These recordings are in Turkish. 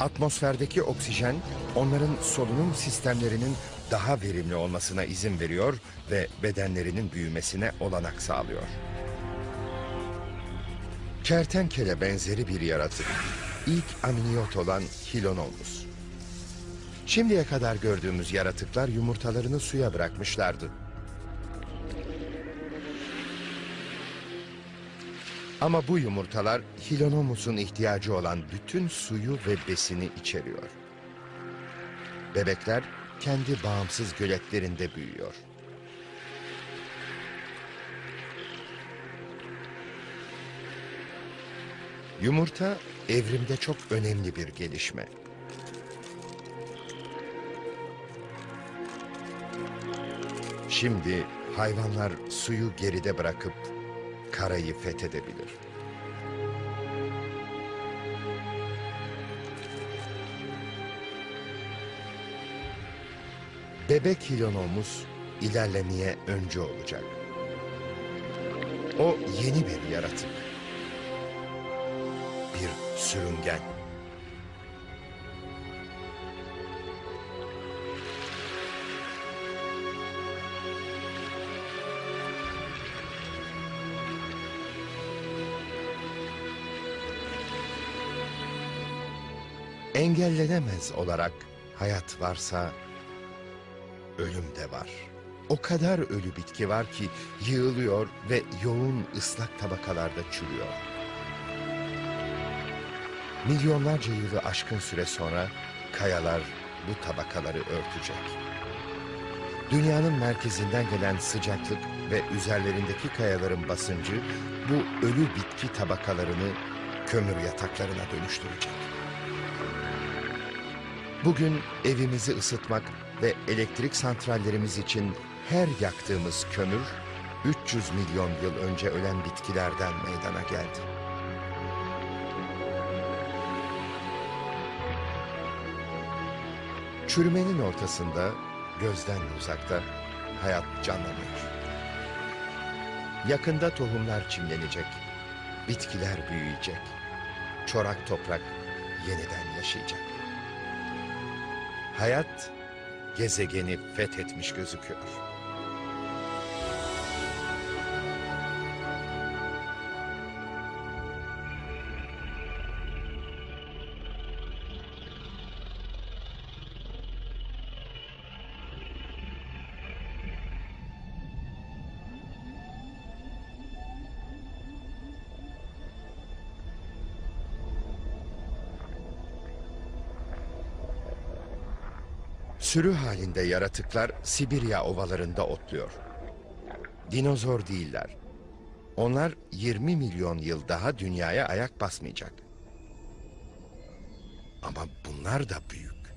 Atmosferdeki oksijen onların solunum sistemlerinin daha verimli olmasına izin veriyor ve bedenlerinin büyümesine olanak sağlıyor. Kertenkele benzeri bir yaratık. İlk aminiyot olan Hilonomus. Şimdiye kadar gördüğümüz yaratıklar yumurtalarını suya bırakmışlardı. Ama bu yumurtalar Hilonomus'un ihtiyacı olan bütün suyu ve besini içeriyor. Bebekler kendi bağımsız göletlerinde büyüyor. Yumurta evrimde çok önemli bir gelişme. Şimdi hayvanlar suyu geride bırakıp karayı fethedebilir. Bebek Hilonomus ilerlemeye önce olacak. O yeni bir yaratık. Bir sürüngen. Engellenemez olarak hayat varsa ölüm de var. O kadar ölü bitki var ki yığılıyor ve yoğun ıslak tabakalarda çürüyor. Milyonlarca yılı aşkın süre sonra kayalar bu tabakaları örtecek. Dünyanın merkezinden gelen sıcaklık ve üzerlerindeki kayaların basıncı bu ölü bitki tabakalarını kömür yataklarına dönüştürecek. Bugün evimizi ısıtmak ve elektrik santrallerimiz için her yaktığımız kömür 300 milyon yıl önce ölen bitkilerden meydana geldi. Çürümenin ortasında, gözden uzakta hayat canlanıyor. Yakında tohumlar çimlenecek, bitkiler büyüyecek, çorak toprak yeniden yaşayacak. Hayat gezegeni fethetmiş gözüküyor. Sürü halinde yaratıklar Sibirya ovalarında otluyor. Dinozor değiller. Onlar 20 milyon yıl daha dünyaya ayak basmayacak. Ama bunlar da büyük.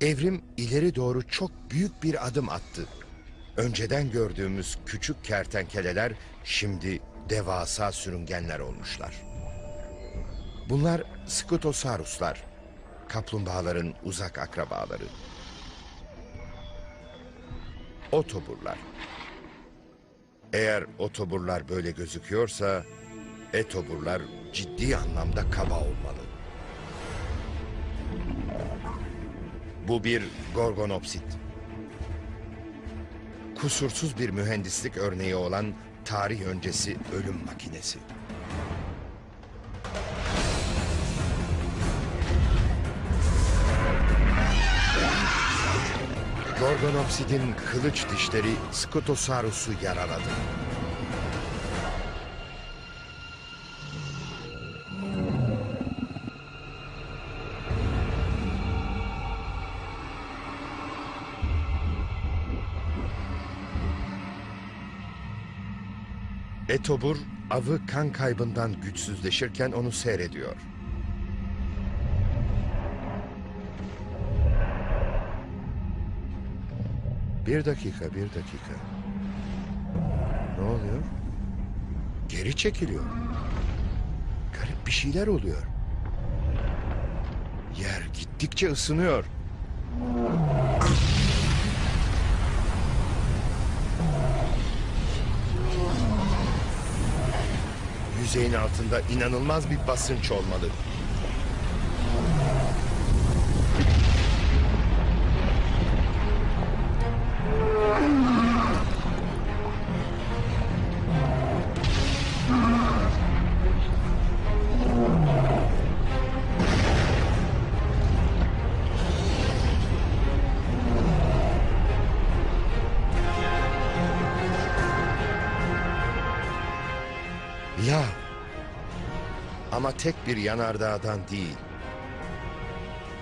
Evrim ileri doğru çok büyük bir adım attı. Önceden gördüğümüz küçük kertenkeleler şimdi devasa sürüngenler olmuşlar. Bunlar Scutosauruslar, kaplumbağaların uzak akrabaları. Otoburlar. Eğer otoburlar böyle gözüküyorsa, etoburlar ciddi anlamda kaba olmalı. Bu bir gorgonopsit. Kusursuz bir mühendislik örneği olan tarih öncesi ölüm makinesi. Gorgonopsid'in kılıç dişleri Scutosaurus'u yaraladı. Etobur avı kan kaybından güçsüzleşirken onu seyrediyor. Bir dakika, bir dakika. Ne oluyor? Geri çekiliyor. Garip bir şeyler oluyor. Yer gittikçe ısınıyor. Yüzeyin altında inanılmaz bir basınç olmalı. Ama tek bir yanardağdan değil,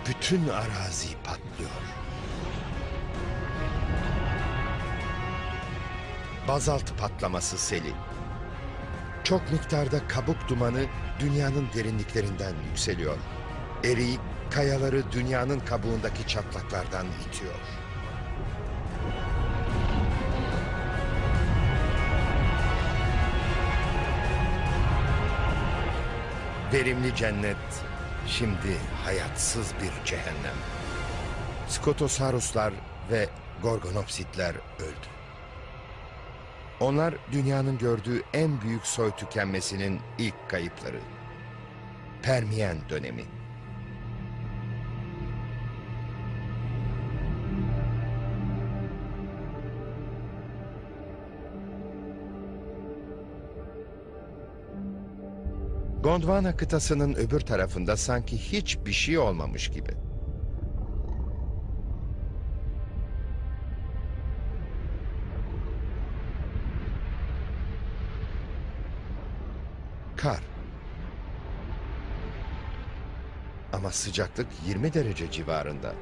bütün arazi patlıyor. Bazalt patlaması seli. Çok miktarda kabuk dumanı dünyanın derinliklerinden yükseliyor. Eriyik kayaları dünyanın kabuğundaki çatlaklardan itiyor. Verimli cennet şimdi hayatsız bir cehennem. Skotosaruslar ve Gorgonopsitler öldü. Onlar dünyanın gördüğü en büyük soy tükenmesinin ilk kayıpları. Permiyen dönemi. Gondwana kıtasının öbür tarafında sanki hiçbir şey olmamış gibi. Kar. Ama sıcaklık 20 derece civarında.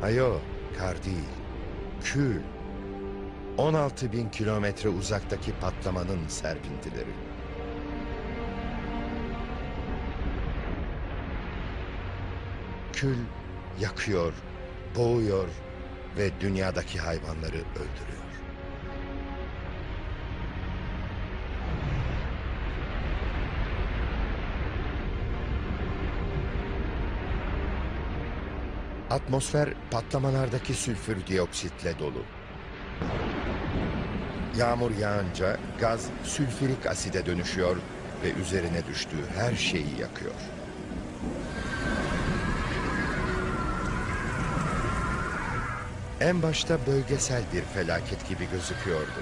Hayo, kar değil. Kül. 16 bin kilometre uzaktaki patlamanın serpintileri. Kül yakıyor, boğuyor ve dünyadaki hayvanları öldürüyor. Atmosfer patlamalardaki sülfür dioksitle dolu. Yağmur yağınca gaz sülfürik aside dönüşüyor ve üzerine düştüğü her şeyi yakıyor. En başta bölgesel bir felaket gibi gözüküyordu.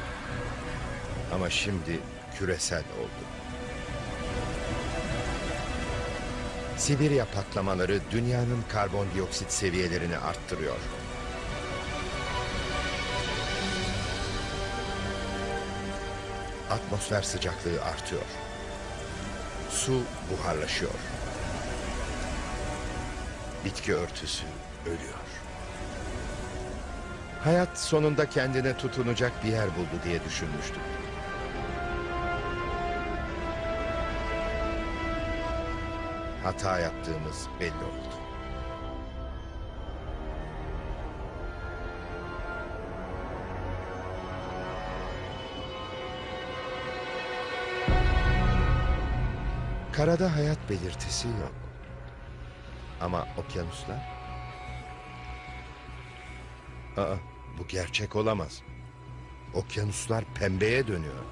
Ama şimdi küresel oldu. Sibirya patlamaları dünyanın karbondioksit seviyelerini arttırıyor. Atmosfer sıcaklığı artıyor. Su buharlaşıyor. Bitki örtüsü ölüyor. Hayat sonunda kendine tutunacak bir yer buldu diye düşünmüştüm. Hata yaptığımız belli oldu. Karada hayat belirtisi yok. Ama okyanuslar? Aa, bu gerçek olamaz. Okyanuslar pembeye dönüyor.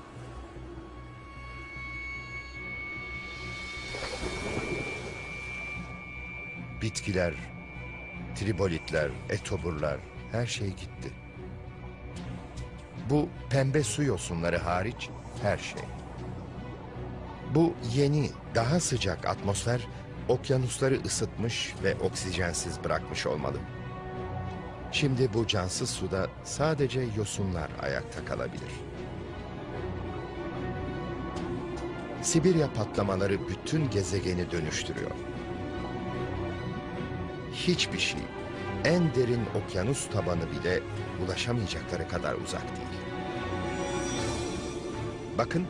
Bitkiler, tribolitler, etoburlar, her şey gitti. Bu pembe su yosunları hariç her şey. Bu yeni, daha sıcak atmosfer okyanusları ısıtmış ve oksijensiz bırakmış olmalı. Şimdi bu cansız suda sadece yosunlar ayakta kalabilir. Sibirya patlamaları bütün gezegeni dönüştürüyor. Hiçbir şey, en derin okyanus tabanı bile ulaşamayacakları kadar uzak değil. Bakın,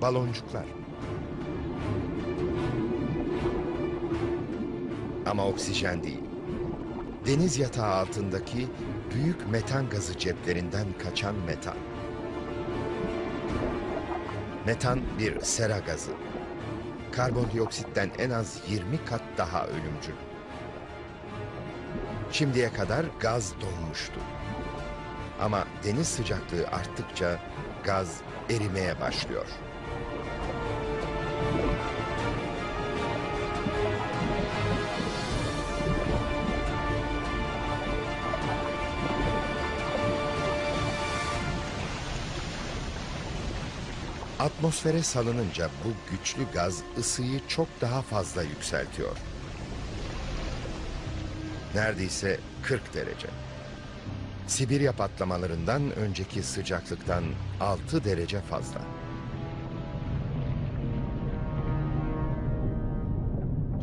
baloncuklar. Ama oksijen değil. Deniz yatağı altındaki büyük metan gazı ceplerinden kaçan metan. Metan bir sera gazı. Karbondioksitten en az 20 kat daha ölümcül. Şimdiye kadar gaz donmuştu. Ama deniz sıcaklığı arttıkça gaz erimeye başlıyor. Atmosfere salınınca bu güçlü gaz ısıyı çok daha fazla yükseltiyor. Neredeyse 40 derece. Sibirya patlamalarından önceki sıcaklıktan 6 derece fazla.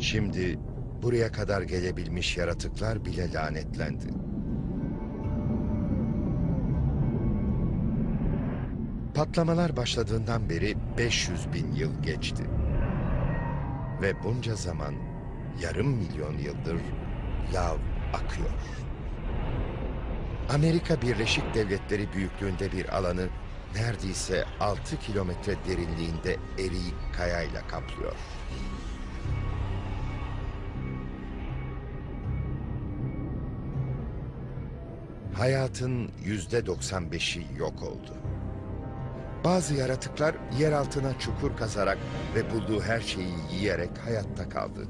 Şimdi buraya kadar gelebilmiş yaratıklar bile lanetlendi. Patlamalar başladığından beri 500 bin yıl geçti. Ve bunca zaman yarım milyon yıldır lav akıyor. Amerika Birleşik Devletleri büyüklüğünde bir alanı neredeyse 6 kilometre derinliğinde eriyik kayayla kaplıyor. Hayatın yüzde 95'i yok oldu. Bazı yaratıklar yer altına çukur kazarak ve bulduğu her şeyi yiyerek hayatta kaldı.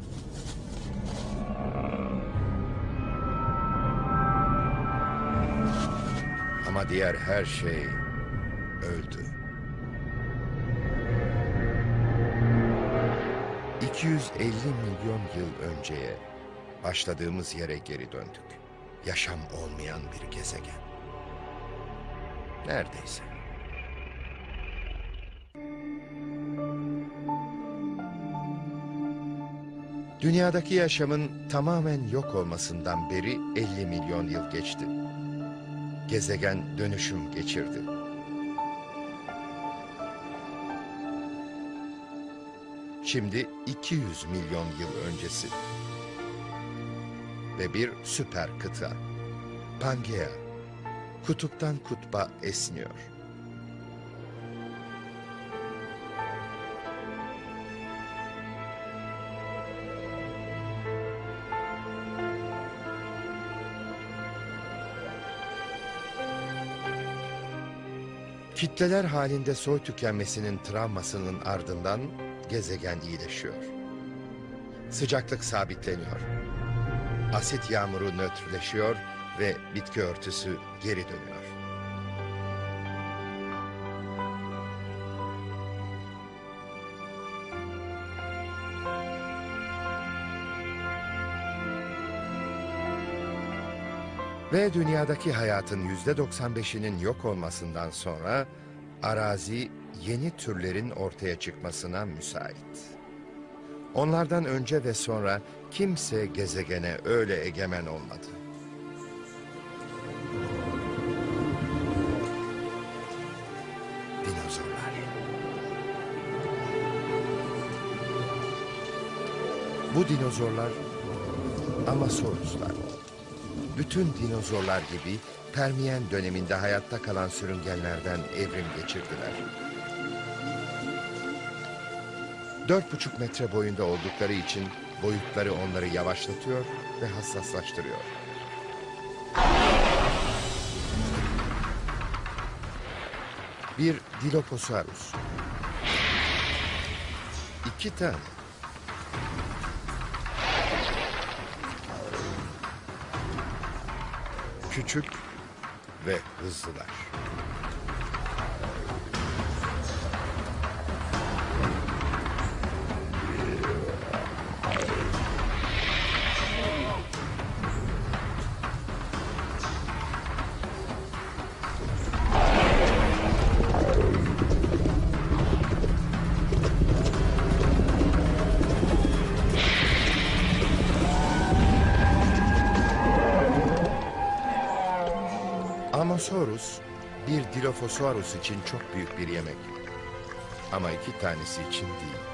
Ama diğer her şey öldü. 250 milyon yıl önceye başladığımız yere geri döndük. Yaşam olmayan bir gezegen. Neredeyse. Dünyadaki yaşamın tamamen yok olmasından beri 50 milyon yıl geçti. Gezegen dönüşüm geçirdi. Şimdi 200 milyon yıl öncesi. Ve bir süper kıta. Pangea. Kutuptan kutba esniyor. Kitleler halinde soy tükenmesinin travmasının ardından gezegen iyileşiyor. Sıcaklık sabitleniyor. Asit yağmuru nötrleşiyor ve bitki örtüsü geri dönüyor. Ve dünyadaki hayatın yüzde 95'inin yok olmasından sonra arazi yeni türlerin ortaya çıkmasına müsait. Onlardan önce ve sonra kimse gezegene öyle egemen olmadı. Dinozorlar. Bu dinozorlar Amasauruslar. Bütün dinozorlar gibi Permiyen döneminde hayatta kalan sürüngenlerden evrim geçirdiler. Dört buçuk metre boyunda oldukları için boyutları onları yavaşlatıyor ve hassaslaştırıyor. Bir Dilophosaurus. İki tane. Küçük ve hızlılar. Dilophosaurus için çok büyük bir yemek. Ama iki tanesi için değil.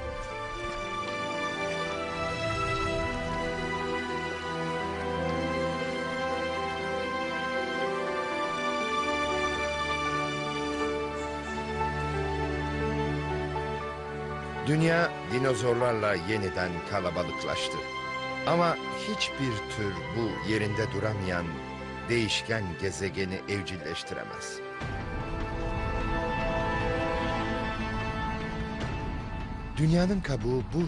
Dünya dinozorlarla yeniden kalabalıklaştı. Ama hiçbir tür bu yerinde duramayan değişken gezegeni evcilleştiremez. Dünyanın kabuğu bu